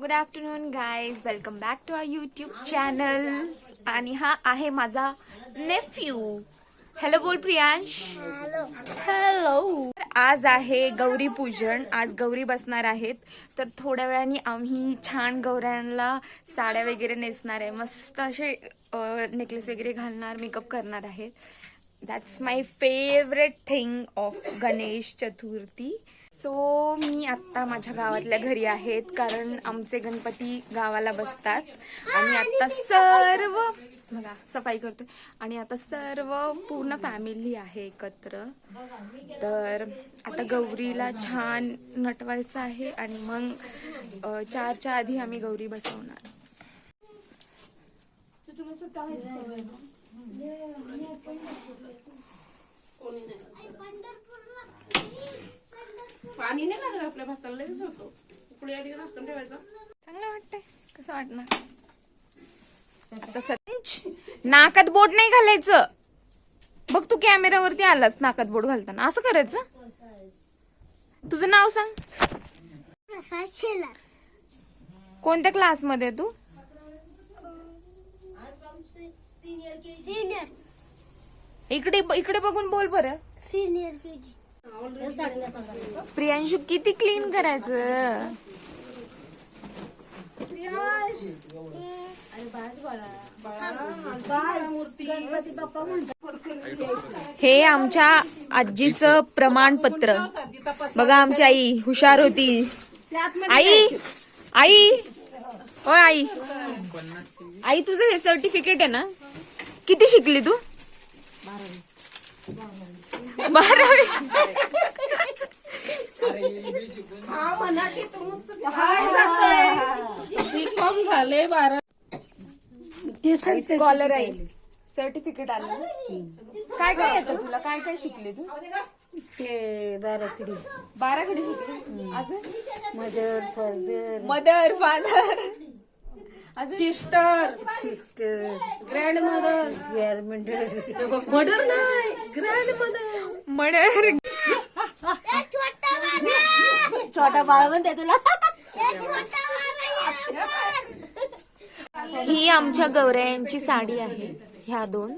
Good afternoon guys welcome back to our YouTube channel आणि हा आहे माझा नेफ्यू हॅलो बोल प्रियांश. हॅलो आज आहे गौरी पूजन. आज गौरी बसणार आहेत. तर थोड्या वेळाने आम्ही छान गौऱ्यांना साड्या वगैरे नेसणार आहे. मस्त असे नेकलेस वगैरे घालणार मेकअप करणार आहेत. That's my favourite thing of Ganesh Chaturthi so मी आत्ता माझ्या गावातल्या घरी आहेत कारण आमचे गणपती गावाला बसतात. आणि आत्ता सर्व बघा सफाई करतो. आणि आता सर्व पूर्ण फॅमिली आहे एकत्र. तर आता गौरीला छान नटवायचं आहे आणि मग चारच्या आधी आम्ही गौरी बसवणार. पाणी नाही लागत आपल्या भाताला लगेच होतो. उकळी आधी ठेवायचं. चांगलं वाटतंय. कसं वाटणार? आता नाकात बोट नाही घालायचं. बघ तू कॅमेरावरती आलास नाकात बोट घालताना. असं करायचं? तुझं नाव सांग. प्रसाद शेलार. कोणत्या क्लासमध्ये तू? सिनियर इकडे इकडे बघून बोल बरं. सिनियर के जी प्रियांशू किती क्लीन करायचं? हे आमच्या आजीचं प्रमाणपत्र. बघा आमची आई हुशार होती. आई आई ओ आई. आई तुझं हे सर्टिफिकेट आहे ना? किती शिकली तू? बारावी कम झाले बारा स्कॉलर आहे. सर्टिफिकेट आलं काय काय येतं तुला? काय काय शिकली तू? ते बाराखडी. बारा कडे शिकली? अजून? मदर फादर मदर फादर अजून? Sister sister grandmother mother नाही. मदर छोटा बाळ. म्हणते तुला. ही आमच्या गौऱ्यांची साडी आहे. ह्या दोन.